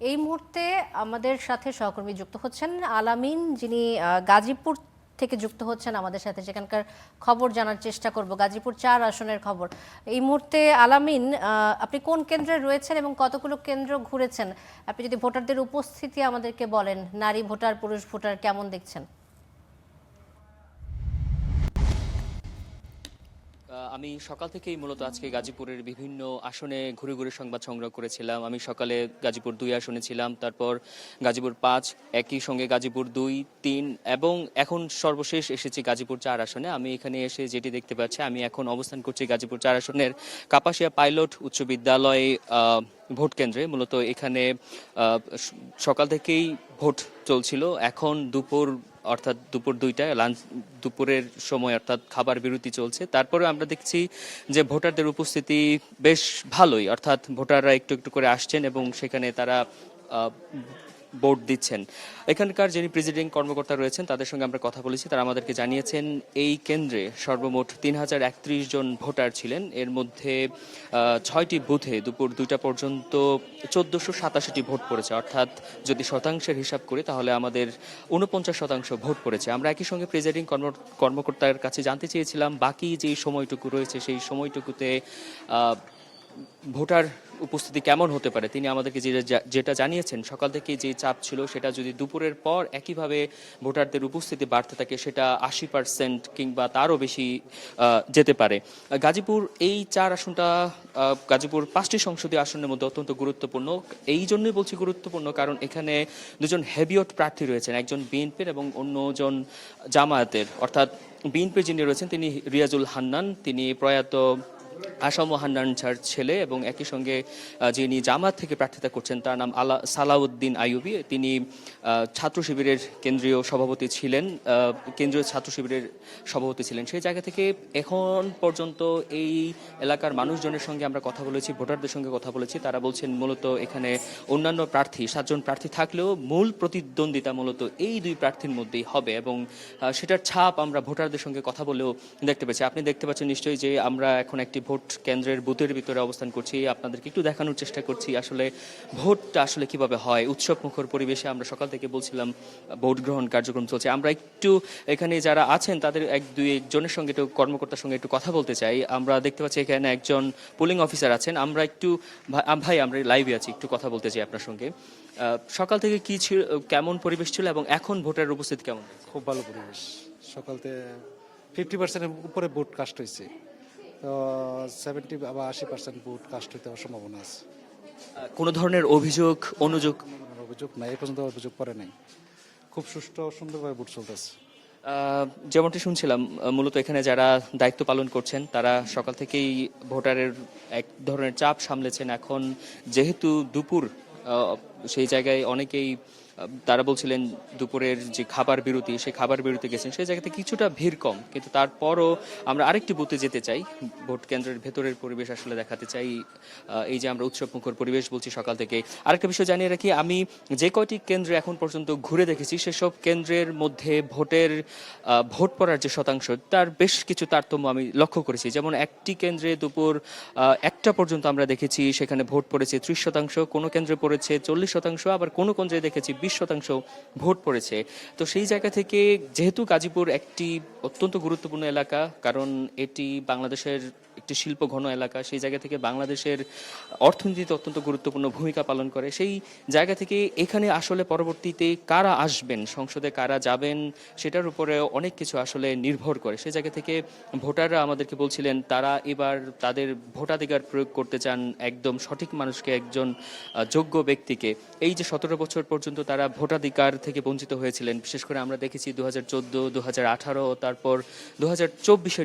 এই মুহূর্তে আমাদের সাথে সহকর্মী যুক্ত হচ্ছেন আলামিন, যিনি গাজীপুর থেকে যুক্ত হচ্ছেন আমাদের সাথে। সেখানকার খবর জানার চেষ্টা করব। গাজীপুর চার আসনের খবর। এই মুহূর্তে আলামিন আপনি কোন কেন্দ্রে রয়েছেন এবং কতগুলো কেন্দ্র ঘুরেছেন? আপনি যদি ভোটারদের উপস্থিতি আমাদেরকে বলেন, নারী ভোটার, পুরুষ ভোটার, কেমন দেখছেন? আমি সকাল থেকেই মূলত আজকে গাজীপুরের বিভিন্ন আসনে ঘুরে ঘুরে সংবাদ সংগ্রহ করেছিলাম। আমি সকালে গাজীপুর দুই আসনে ছিলাম, তারপর গাজীপুর পাঁচ, একই সঙ্গে গাজীপুর দুই, তিন এবং এখন সর্বশেষ এসেছি গাজীপুর চার আসনে। আমি এখানে এসে যেটি দেখতে পাচ্ছি, আমি এখন অবস্থান করছি গাজীপুর চার আসনের কাপাসিয়া পাইলট উচ্চ বিদ্যালয়ে ভোট কেন্দ্রে। মূলত এখানে সকাল থেকেই ভোট চলছিল। এখন দুপুর অর্থাৎ দুপুর দুইটায় লাঞ্চ দুপুরের সময় অর্থাৎ খাবার বিরতি চলছে। তারপরে আমরা দেখছি যে ভোটারদের উপস্থিতি বেশ ভালোই। অর্থাৎ ভোটাররা একটু একটু করে আসছেন এবং সেখানে তারা ভোট দিচ্ছেন। এখানকার যিনি প্রেসিডিং কর্মকর্তা রয়েছেন, তাদের সঙ্গে আমরা কথা বলেছি। তারা আমাদেরকে জানিয়েছেন, এই কেন্দ্রে সর্বমোট তিন হাজার একত্রিশ জন ভোটার ছিলেন। এর মধ্যে ছয়টি বুথে দুপুর দুইটা পর্যন্ত চোদ্দশো সাতাশিটি ভোট পড়েছে। অর্থাৎ যদি শতাংশের হিসাব করি, তাহলে আমাদের উনপঞ্চাশ শতাংশ ভোট পড়েছে। আমরা একই সঙ্গে প্রেসিডিং কর্ম- কর্মকর্তার কাছে জানতে চেয়েছিলাম, বাকি যে সময়টুকু রয়েছে, সেই সময়টুকুতে ভোটার উপস্থিতি কেমন হতে পারে? তিনি আমাদেরকে যেটা জানিয়েছেন, সকাল থেকে যে চাপ ছিল সেটা যদি দুপুরের পর একইভাবে ভোটারদের উপস্থিতি বাড়তে থাকে, সেটা আশি পার্সেন্ট কিংবা তারও বেশি যেতে পারে। গাজীপুর, এই চার আসনটা গাজীপুর পাঁচটি সংসদীয় আসনের মধ্যে অত্যন্ত গুরুত্বপূর্ণ। এই জন্যই বলছি গুরুত্বপূর্ণ, কারণ এখানে দুজন হেভিয়ট প্রার্থী রয়েছেন, একজন বিএনপির এবং অন্যজন জামায়াতের। অর্থাৎ বিএনপি যিনি রয়েছেন, তিনি রিয়াজুল হান্নান, তিনি প্রয়াত আসাম হান্নান ছার ছেলে এবং একই সঙ্গে যিনি জামাত থেকে প্রার্থিতা করছেন, তার নাম আলা, সালাউদ্দিন আইয়ুবি। তিনি ছাত্র শিবিরের কেন্দ্রীয় সভাপতি ছিলেন কেন্দ্রীয় ছাত্র শিবিরের সভাপতি ছিলেন। সেই জায়গা থেকে এখন পর্যন্ত এই এলাকার মানুষজনের সঙ্গে আমরা কথা বলেছি, ভোটারদের সঙ্গে কথা বলেছি। তারা বলছেন, মূলত এখানে অন্যান্য প্রার্থী, সাতজন প্রার্থী থাকলেও মূল প্রতিদ্বন্দ্বিতা মূলত এই দুই প্রার্থীর মধ্যেই হবে এবং সেটার ছাপ আমরা ভোটারদের সঙ্গে কথা বলেও দেখতে পেয়েছি। আপনি দেখতে পাচ্ছেন নিশ্চয়ই যে আমরা এখন একটি ভোট কেন্দ্রের বুথের ভিতরে অবস্থান করছি, আপনাদেরকে একটু দেখানোর চেষ্টা করছি আসলে ভোটটা আসলে কীভাবে হয় উৎসব মুখর পরিবেশে আমরা সকাল থেকে বলছিলাম, ভোট গ্রহণ কার্যক্রম চলছে। আমরা একটু এখানে যারা আছেন, তাদের এক দুই একজনের সঙ্গে একটু কর্মকর্তার সঙ্গে একটু কথা বলতে চাই। আমরা দেখতে পাচ্ছি এখানে একজন পোলিং অফিসার আছেন। আমরা একটু ভাই- আমরা লাইভে আছি, একটু কথা বলতে চাই আপনার সঙ্গে। সকাল থেকে কি ছিল, কেমন পরিবেশ ছিল এবং এখন ভোটারের উপস্থিতি কেমন? খুব ভালো পরিবেশ। সকালতে ফিফটি পার্সেন্টের উপরে ভোট কাস্ট হয়েছে। তো সেভেন্টি বা আশি পার্সেন্ট বুট কাস্ট হইতে সম্ভাবনা আছে। কোনো ধরনের অভিযোগ অনুযোগ? অভিযোগ নাই এই পর্যন্ত অভিযোগ করে নাই। খুব সুষ্ঠু সুন্দরভাবে বুট চলতেছে। যেমনটি শুনছিলাম মূলত এখানে যারা দায়িত্ব পালন করছেন তারা সকাল থেকেই ভোটারের এক ধরনের চাপ সামলেছেন। এখন যেহেতু দুপুর সেই জায়গায় অনেকেই তারা বলছিলেন দুপুরের যে খাবার বিরতি সেই খাবার বিরতি গেছেন সেই জায়গাতে কিছুটা ভিড় কম। কিন্তু তারপরও আমরা আরেকটি বুথে যেতে চাই। ভোট কেন্দ্রের ভেতরের পরিবেশ আসলে দেখাতে চাই। এই যে আমরা উৎসব মুখর পরিবেশ বলছি সকাল থেকে। আরেকটা বিষয় জানিয়ে রাখি, আমি যে কয়টি কেন্দ্রে এখন পর্যন্ত ঘুরে দেখেছি, সেসব কেন্দ্রের মধ্যে ভোটের ভোট পড়ার যে শতাংশ, তার বেশ কিছু তারতম্য আমি লক্ষ্য করেছি। যেমন একটি কেন্দ্রে দুপুর একটা পর্যন্ত আমরা দেখেছি, সেখানে ভোট পড়েছে ত্রিশ শতাংশ, কোনো কেন্দ্রে পড়েছে চল্লিশ শতাংশ, আবার কোনো কেন্দ্রে দেখেছি শতাংশ ভোট পড়েছে। তো সেই জায়গা থেকে যেহেতু গাজীপুর একটি অত্যন্ত গুরুত্বপূর্ণ এলাকা, কারণ এটি বাংলাদেশের একটি শিল্প ঘন এলাকা। সেই জায়গা থেকে বাংলাদেশের অর্থনীতিতে অত্যন্ত গুরুত্বপূর্ণ ভূমিকা পালন করে। সেই জায়গা থেকে এখানে আসলে পরবর্তীতে কারা আসবেন, সংসদে কারা যাবেন, সেটার উপরে অনেক কিছু আসলে নির্ভর করে। সেই জায়গা থেকে ভোটাররা আমাদেরকে বলছিলেন, তারা এবার তাদের ভোটাধিকার প্রয়োগ করতে চান একদম সঠিক মানুষকে, একজন যোগ্য ব্যক্তিকে। এই যে সতেরো বছর পর্যন্ত তারা ভোটাধিকার থেকে বঞ্চিত হয়েছিলেন, বিশেষ করে আমরা দেখেছি দু হাজার চোদ্দ দু হাজার আঠারো তারপর দু হাজার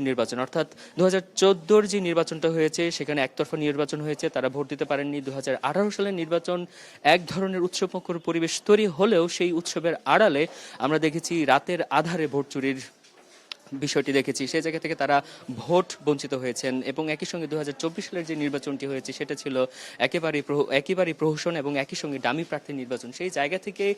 নির্বাচন, অর্থাৎ দু চোদ্দোর যে নির্বাচনটা হয়েছে, সেখানে একতরফা নির্বাচন হয়েছে, তারা ভোট দিতে পারেননি। দু হাজার আঠারো সালের নির্বাচন এক ধরনের উৎসবমুখর পরিবেশ তৈরি হলেও সেই উৎসবের আড়ালে আমরা দেখেছি রাতের আধারে ভোট চুরির বিষয়টি দেখেছি, সেই জায়গা থেকে তারা ভোট বঞ্চিত হয়েছেন এবং একই সঙ্গে দু হাজার চব্বিশ সালের যে নির্বাচনটি হয়েছে সেটা ছিল একেবারেই প্রহ- একেবারেই প্রহসন এবং একই সঙ্গে ডামি প্রার্থীর নির্বাচন। সেই জায়গা থেকে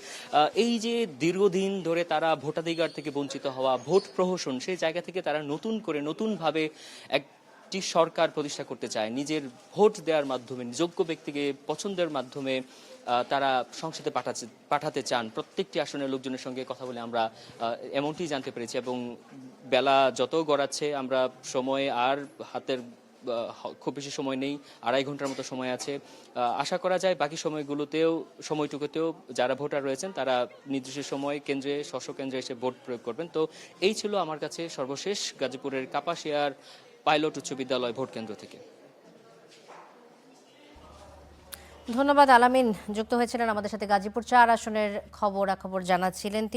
এই যে দীর্ঘদিন ধরে তারা ভোটাধিকার থেকে বঞ্চিত হওয়া, ভোট প্রহসন, সেই জায়গা থেকে তারা নতুন করে, নতুনভাবে এক একটি সরকার প্রতিষ্ঠা করতে চায়। নিজের ভোট দেওয়ার মাধ্যমে যোগ্য ব্যক্তিকে পছন্দের মাধ্যমে তারা সংসদে পাঠাচ্ছে, পাঠাতে চান। প্রত্যেকটি আসনের লোকজনের সঙ্গে কথা বলে আমরা এমনটি জানতে পেরেছি এবং বেলা যত গড়াচ্ছে, আমরা সময় আর হাতের খুব বেশি সময় নেই, আড়াই ঘণ্টার মতো সময় আছে। আশা করা যায় বাকি সময়গুলোতেও, সময়টুকুতেও যারা ভোটার রয়েছেন, তারা নির্দিষ্ট সময় কেন্দ্রে স্বশ কেন্দ্রে এসে ভোট প্রয়োগ করবেন। তো এই ছিল আমার কাছে সর্বশেষ গাজীপুরের কাপাসিয়ার পাইলট উচ্চ বিদ্যালয় ভোট কেন্দ্র থেকে। ধন্যবাদ আলামিন। যুক্ত হয়েছিলেন আমাদের সাথে গাজীপুর চার আসনের খবর খবর জানাচ্ছিলেন